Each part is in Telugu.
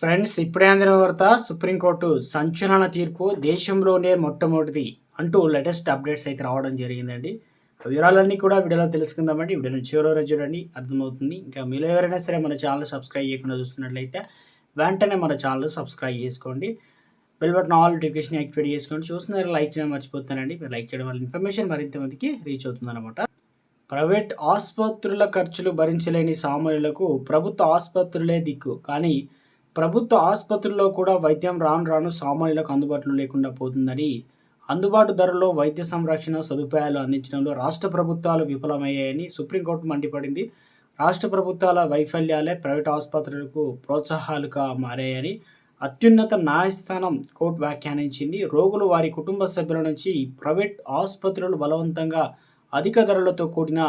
ఫ్రెండ్స్ ఇప్పుడే అందిన వార్త సుప్రీంకోర్టు సంచలన తీర్పు దేశంలోనే మొట్టమొదటిది అంటూ లేటెస్ట్ అప్డేట్స్ అయితే రావడం జరిగిందండి. వివరాలన్నీ కూడా వీడియోలో తెలుసుకుందామండి. వీడియోని చివరి రోజు చూడండి అర్థమవుతుంది. ఇంకా మీలో ఎవరైనా సరే మన ఛానల్ సబ్స్క్రైబ్ చేయకుండా చూస్తున్నట్లయితే వెంటనే మన ఛానల్ సబ్స్క్రైబ్ చేసుకోండి. Bell button all notification activate చేసుకోండి. చూస్తున్నారు లైక్ చేయడం మర్చిపోతానండి మీరు లైక్ చేయడం వల్ల ఇన్ఫర్మేషన్ మరింత మందికి రీచ్ అవుతుందన్నమాట. ప్రైవేట్ ఆసుపత్రుల ఖర్చులు భరించలేని సామాన్యులకు ప్రభుత్వ ఆసుపత్రులే దిక్కు. కానీ ప్రభుత్వ ఆసుపత్రుల్లో కూడా వైద్యం రాను రాను సామాన్యులకు అందుబాటులో లేకుండా పోతుందని అందుబాటు ధరలో వైద్య సంరక్షణ సదుపాయాలు అందించడంలో రాష్ట్ర ప్రభుత్వాలు విఫలమయ్యాయని సుప్రీంకోర్టు మండిపడింది. రాష్ట్ర ప్రభుత్వాల వైఫల్యాలే ప్రైవేట్ ఆసుపత్రులకు ప్రోత్సాహాలుగా మారాయని అత్యున్నత న్యాయస్థానం కోర్టు వ్యాఖ్యానించింది. రోగులు వారి కుటుంబ సభ్యుల నుంచి ప్రైవేట్ ఆసుపత్రులు బలవంతంగా అధిక ధరలతో కూడిన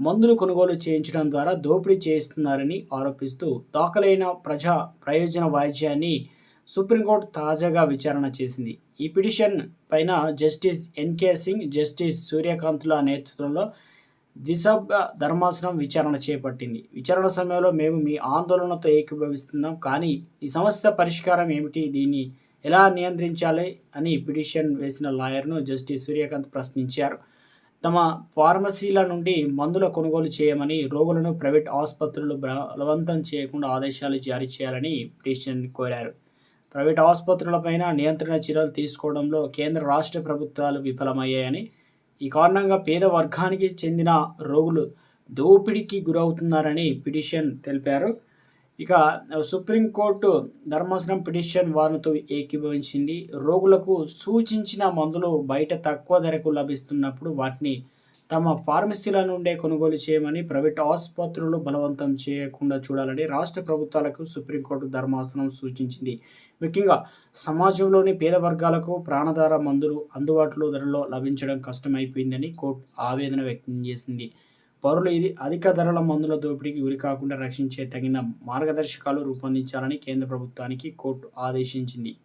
మందులు కొనుగోలు చేయించడం ద్వారా దోపిడీ చేస్తున్నారని ఆరోపిస్తూ దాఖలైన ప్రజా ప్రయోజన వాయిద్యాన్ని సుప్రీంకోర్టు తాజాగా విచారణ చేసింది. ఈ పిటిషన్ పైన జస్టిస్ ఎన్కే సింగ్ జస్టిస్ సూర్యకాంత్ల నేతృత్వంలో ద్విసభ్య ధర్మాసనం విచారణ చేపట్టింది. విచారణ సమయంలో మేము మీ ఆందోళనతో ఏకీభవిస్తున్నాం కానీ ఈ సమస్య పరిష్కారం ఏమిటి? దీన్ని ఎలా నియంత్రించాలి? అని పిటిషన్ వేసిన లాయర్ను జస్టిస్ సూర్యకాంత్ ప్రశ్నించారు. తమ ఫార్మసీల నుండి మందుల కొనుగోలు చేయమని రోగులను ప్రైవేట్ ఆసుపత్రులు బలవంతం చేయకుండా ఆదేశాలు జారీ చేయాలని పిటిషన్ కోరారు. ప్రైవేట్ ఆసుపత్రులపైన నియంత్రణ చర్యలు తీసుకోవడంలో కేంద్ర రాష్ట్ర ప్రభుత్వాలు విఫలమయ్యాయని ఈ కారణంగా పేద వర్గానికి చెందిన రోగులు దోపిడీకి గురవుతున్నారని పిటిషన్ తెలిపారు. ఇక సుప్రీంకోర్టు ధర్మాసనం పిటిషన్ వారితో ఏకీభవించింది. రోగులకు సూచించిన మందులు బయట తక్కువ ధరకు లభిస్తున్నప్పుడు వాటిని తమ ఫార్మసీల నుండే కొనుగోలు చేయమని ప్రైవేట్ ఆసుపత్రులు బలవంతం చేయకుండా చూడాలని రాష్ట్ర ప్రభుత్వాలకు సుప్రీంకోర్టు ధర్మాసనం సూచించింది. ముఖ్యంగా సమాజంలోని పేద వర్గాలకు ప్రాణధార మందులు అందుబాటులో ధరలో లభించడం కష్టమైపోయిందని కోర్టు ఆవేదన వ్యక్తం చేసింది. పౌరులు ఇది అధిక ధరల మందుల దోపిడీకి గురి కాకుండా రక్షించే తగిన మార్గదర్శకాలు రూపొందించాలని కేంద్ర ప్రభుత్వానికి కోర్టు ఆదేశించింది.